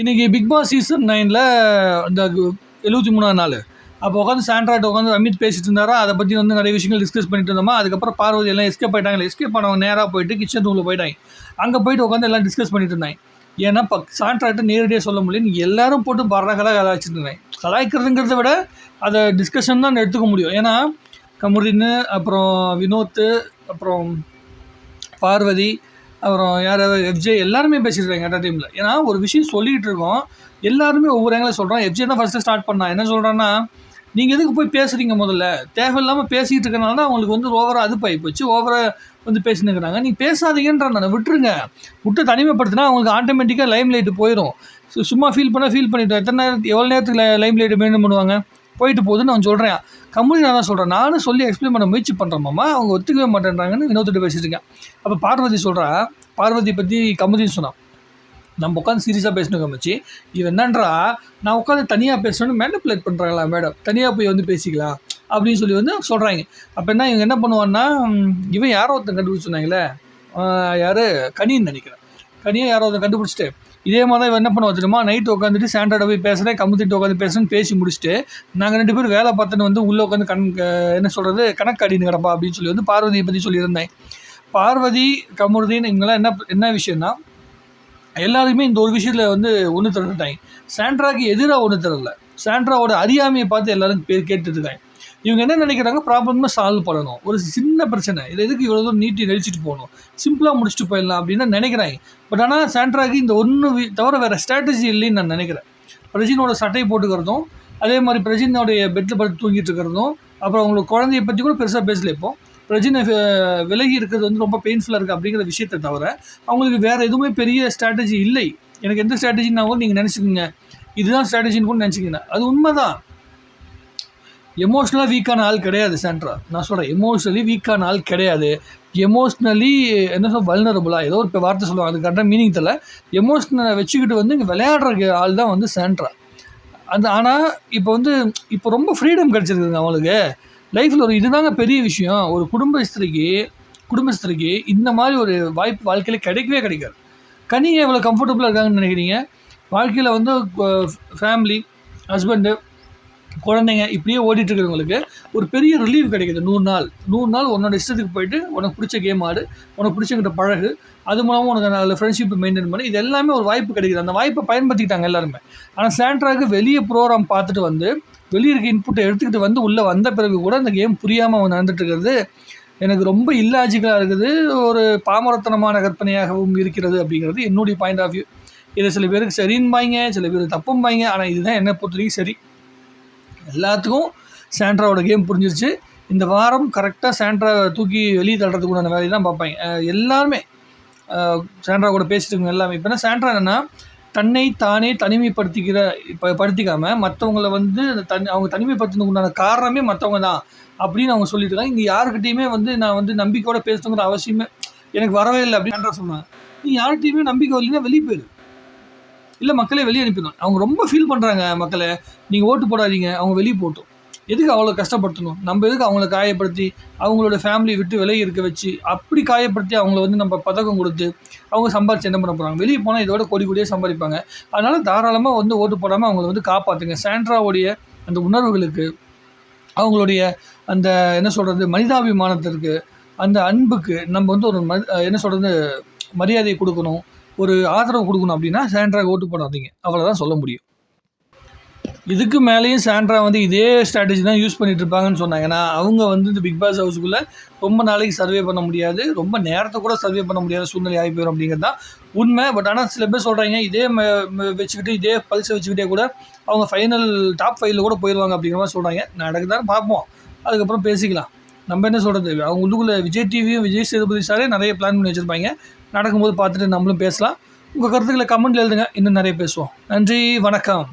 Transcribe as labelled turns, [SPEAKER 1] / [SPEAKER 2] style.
[SPEAKER 1] இன்றைக்கி big Boss season நைனில் இந்த எழுபத்தி மூணாவது நாள். அப்போ உட்காந்து சாண்ட்ராட் உட்காந்து அமித் பேசிட்டு இருந்தாரா? அதை பற்றி வந்து நிறைய விஷயங்கள் டிஸ்கஸ் பண்ணிட்டு இருந்தோமா? அதுக்கப்புறம் பார்வதி எல்லாம் எஸ்கேப் ஆகிட்டாங்க எஸ்கேப் பண்ணவங்க நேராக போயிட்டு கிச்சன் ரூமில் போயிட்டாங்க அங்கே போயிட்டு உட்காந்து எல்லாம் டிஸ்கஸ் பண்ணிட்டு இருந்தாங்க ஏன்னா இப்போ சாண்ட்ராக்ட்ட நேரடியாக சொல்ல முடியல. எல்லாரும் போட்டு பர்றகலாக கலாய்ச்சிட்டு இருந்தாங்க கலாய்க்கிறதுங்கிறத விட அதை டிஸ்கஷன் தான் எடுத்துக்க முடியும். ஏன்னா கமுரின்னு அப்புறம் வினோத்து அப்புறம் பார்வதி அப்புறம் யார் எஃப்ஜே எல்லாருமே பேசியிருக்காங்க எட்டா டைமில் ஏன்னா ஒரு விஷயம் சொல்லிகிட்டு இருக்கோம். எல்லாருமே ஒவ்வொரு ஆங்கிலும் சொல்கிறோம் எஃப்ஜே தான் ஃபஸ்ட்டு ஸ்டார்ட் பண்ணா. என்ன சொல்கிறேன்னா நீங்கள் எதுக்கு போய் பேசுகிறீங்க முதல்ல? தேவையில்லாமல் பேசிகிட்டு இருக்கனால தான் அவங்களுக்கு வந்து ஓவராக அதுப்பாகி போச்சு. ஓவராக வந்து பேசினுக்கிறாங்க நீங்கள் பேசாதீங்கன்ற நான் விட்டுருங்க. விட்டு தனிமைப்படுத்தினா அவங்களுக்கு ஆட்டோமேட்டிக்காக லைம் லைட்டு போயிடும் சும்மா ஃபீல் பண்ணால் ஃபீல் பண்ணிட்டோம். எத்தனை நேரத்துக்கு எவ்வளோ நேரத்துக்கு லைம் லைட்டு மெயின்டைன் பண்ணுவாங்க? போயிட்டு போகுதுன்னு நான் சொல்கிறேன் கம்பெனி நான் தான் சொல்கிறேன் நானும் சொல்லி எக்ஸ்பிளைன் பண்ண முயற்சி பண்ணுறேம்மா அவங்க ஒத்துக்கவே மாட்டேன்றாங்கன்னு வினோத்திட்ட பேசிட்டு இருக்கேன். அப்போ பார்வதி சொல்கிறா பார்வதி பற்றி கமுதின்னு சொன்னான். நம்ம உட்காந்து சீரியஸாக பேசணும் கமிச்சு இவன் என்னன்றா நான் உட்காந்து தனியாக பேசணும்னு மேனிப்புலேட் பண்ணுறாங்களா மேடம் தனியாக போய் வந்து பேசிக்கலாம் அப்படின்னு சொல்லி வந்து சொல்கிறாங்க அப்போ என்ன இவங்க என்ன பண்ணுவான்னா இவன் யாரோ ஒருத்தன் கண்டுபிடிச்சு சொன்னாங்களே? யார்? கனின்னு நினைக்கிறேன். கனியை யாரோ ஒருத்தன் கண்டுபிடிச்சிட்டு இதே மாதிரி தான் என்ன பண்ண வச்சுருமா நைட்டு உட்காந்துட்டு சாண்டர்ட போய் பேசுகிறேன் கமுத்திட்டு உட்காந்து பேசுகிறேன்னு பேசி முடிச்சுட்டு நாங்கள் ரெண்டு பேரும் வேலை பார்த்துன்னு வந்து உள்ளே உட்காந்து கண் என்ன சொல்கிறது கணக்கு அடின்னு கிடப்பா அப்படின்னு சொல்லி வந்து பார்வதியை பற்றி சொல்லியிருந்தேன். பார்வதி கமுருதின்னு இவங்கெல்லாம் என்ன என்ன விஷயம்னா எல்லாருமே இந்த ஒரு விஷயத்தில் வந்து ஒன்று திரண்டுட்டாங்க சாண்ட்ராக்கு எதிராக ஒன்று தரல சாண்ட்ராவோட அறியாமையை பார்த்து எல்லாரும் பேர் கேட்டுட்டு இவங்க என்ன நினைக்கிறாங்க? ப்ராப்ளமாக சால்வ் பண்ணணும். ஒரு சின்ன பிரச்சனை. இது எதுக்கு இவ்வளோ தூரம் நீட்டி நடிச்சிட்டு போகணும்? சிம்பிளாக முடிச்சுட்டு போயிடலாம் அப்படின்னு நினைக்கிறாங்க பட் ஆனால் சாண்ட்ராக்கு இந்த ஒன்று தவிர வேறு ஸ்ட்ராட்டஜி இல்லைன்னு நான் நினைக்கிறேன். பிரஜினோட சட்டையை போட்டுக்கிறதும் அதே மாதிரி பிரஜினோடைய பெட்டில் படுத்து தூங்கிட்டு இருக்கிறதும் அப்புறம் அவங்களுக்கு குழந்தைய பற்றி கூட பெருசாக பேசல இப்போ. பிரஜினை விலகி இருக்கிறது வந்து ரொம்ப பெயின்ஃபுல்லாக இருக்குது அப்படிங்கிற விஷயத்தை தவிர அவங்களுக்கு வேறு எதுவுமே பெரிய ஸ்ட்ராட்டஜி இல்லை. எனக்கு எந்த ஸ்ட்ராட்டஜினாவும் நீங்கள் நினச்சிக்கோங்க. இதுதான் ஸ்ட்ராட்டஜின்னு கூட நினச்சிக்கிங்க. அது உண்மைதான். எமோஷ்னலாக வீக்கான ஆள் கிடையாது சாண்ட்ரா நான் சொல்கிறேன் எமோஷ்னலி வீக்கான ஆள் கிடையாது. எமோஷ்னலி என்ன சொல் வல்னரபுளாக ஏதோ ஒரு வார்த்தை சொல்லுவாங்க அது கரெக்டாக மீனிங் தெரியல. எமோஷ்னலை வச்சுக்கிட்டு வந்து இங்கே விளையாடுற ஆள் தான் வந்து சாண்ட்ரா அந்த ஆனால் இப்போ வந்து இப்போ ரொம்ப ஃப்ரீடம் கிடச்சிருக்குங்க அவங்களுக்கு. லைஃப்பில் ஒரு இதுதாங்க பெரிய விஷயம். ஒரு குடும்ப ஸ்திரிக்கு குடும்ப ஸ்திரிக்கு இந்த மாதிரி ஒரு வாய்ப்பு வாழ்க்கையில் கிடைக்கவே கிடைக்காது. கனிங்க எவ்வளோ கம்ஃபர்டபுளாக இருக்காங்கன்னு நினைக்கிறீங்க? வாழ்க்கையில் வந்து ஃபேமிலி ஹஸ்பண்டு குழந்தைங்க இப்படியே ஓடிட்டு இருக்கிறவங்களுக்கு ஒரு பெரிய ரிலீவ் கிடைக்குது. நூறு நாள். நூறு நாள் உன்னோட இஷ்டத்துக்கு போயிட்டு உனக்கு பிடிச்ச கேம் ஆடு உனக்கு பிடிச்சங்கிட்ட பழகு அது மூலமாக உனக்கு அதில் ஃப்ரெண்ட்ஷிப் மெயின்டைன் பண்ணி. இது எல்லாமே ஒரு வாய்ப்பு கிடைக்குது. அந்த வாய்ப்பை பயன்படுத்திக்கிட்டாங்க எல்லாருமே. ஆனால் சாண்ட்ராக்கு வெளியே ப்ரோக்ராம் பார்த்துட்டு வந்து வெளியே இருக்க இன்புட்டை எடுத்துக்கிட்டு வந்து உள்ளே வந்த பிறகு கூட அந்த கேம் புரியாமல் அவன் நடந்துட்டு இருக்கிறது எனக்கு ரொம்ப இல்லாஜிக்கலாக இருக்குது. ஒரு பாமரத்தனமான கற்பனையாகவும் இருக்கிறது அப்படிங்கிறது என்னுடைய பாயிண்ட் ஆஃப் வியூ இதை சில பேருக்கு சரின்பாங்க சில பேர் தப்பும்பாங்க ஆனால் இதுதான் என்னை பொறுத்த வரைக்கும் சரி. எல்லாத்துக்கும் சாண்ட்ராவோட கேம் புரிஞ்சிருச்சு. இந்த வாரம் கரெக்டாக சாண்ட்ரா தூக்கி வெளியே தள்ளுறதுக்கு உண்டான வேலையை தான் பார்ப்பாங்க எல்லாருமே சாண்ட்ரா கூட பேசிட்டு எல்லாமே. இப்போ சாண்ட்ரா என்னன்னா தன்னை தானே தனிமைப்படுத்திக்கிற இப்போ படுத்திக்காமல் மற்றவங்கள வந்து அந்த அவங்க தனிமைப்படுத்துறதுக்கு உண்டான காரணமே மற்றவங்க தான் அப்படின்னு அவங்க சொல்லிட்டு இருக்காங்க. இங்கே யாருக்கிட்டையுமே வந்து நான் வந்து நம்பிக்கையோட பேசணுங்கிற அவசியமே எனக்கு வரவே இல்லை அப்படின்னு சாண்ட்ரா சொன்னாங்க. நீ யார்கிட்டையுமே நம்பிக்கை வரலைன்னா வெளியே போயிடு இல்லை மக்களே வெளியே அனுப்பிடணும். அவங்க ரொம்ப ஃபீல் பண்ணுறாங்க மக்களை. நீங்கள் ஓட்டு போடாதீங்க அவங்க வெளியே போட்டோம். எதுக்கு அவ்வளோ கஷ்டப்படுத்தணும்? நம்ம எதுக்கு அவங்கள காயப்படுத்தி அவங்களோட ஃபேமிலியை விட்டு விலகி இருக்க வச்சு அப்படி காயப்படுத்தி அவங்கள வந்து நம்ம பதக்கம் கொடுத்து அவங்க சம்பாரிச்சு என்ன பண்ண போகிறாங்க வெளியே போனால் இதோட கோடி கோடியே சம்பாதிப்பாங்க. அதனால் தாராளமாக வந்து ஓட்டு போடாமல் அவங்கள வந்து காப்பாற்றுங்க சாண்ட்ராவுடைய அந்த உணர்வுகளுக்கு அவங்களுடைய அந்த என்ன சொல்கிறது மனிதாபிமானத்திற்கு அந்த அன்புக்கு நம்ம வந்து ஒரு ம என்ன சொல்கிறது மரியாதையை கொடுக்கணும். ஒரு ஆதரவு கொடுக்கணும் அப்படின்னா சாண்ட்ராக்கு ஓட்டு போடாதீங்க. அவ்வளோதான் சொல்ல முடியும். இதுக்கு மேலேயும் சாண்ட்ரா வந்து இதே ஸ்ட்ராட்டஜி தான் யூஸ் பண்ணிட்டு இருப்பாங்கன்னு சொன்னாங்க. ஏன்னா அவங்க வந்து இந்த பிக் பாஸ் ஹவுஸுக்குள்ளே ரொம்ப நாளைக்கு சர்வே பண்ண முடியாது. ரொம்ப நேரத்தை கூட சர்வே பண்ண முடியாத சூழ்நிலை ஆகி போயிடும் அப்படிங்கிறது தான் உண்மை. பட் ஆனால் சில பேர் சொல்கிறாங்க இதே வச்சுக்கிட்டு இதே பல்ஸ் வச்சுக்கிட்டே கூட அவங்க ஃபைனல் டாப் ஃபைவ்ல கூட போயிடுவாங்க அப்படிங்கிற மாதிரி சொல்கிறாங்க நடக்குதான் பார்ப்போம். அதுக்கப்புறம் பேசிக்கலாம். நம்ம என்ன சொல்கிறது அவங்க உள்ளுக்குள்ளே விஜய் டிவியும் விஜய் சேதுபதி சாரே நிறைய பிளான் பண்ணி வச்சுருப்பாங்க. நடக்கும்போது பார்த்துட்டு நம்மளும் பேசலாம். உங்கள் கருத்துக்களை கமெண்ட்டில் எழுதுங்க. இன்னும் நிறைய பேசுவோம். நன்றி வணக்கம்.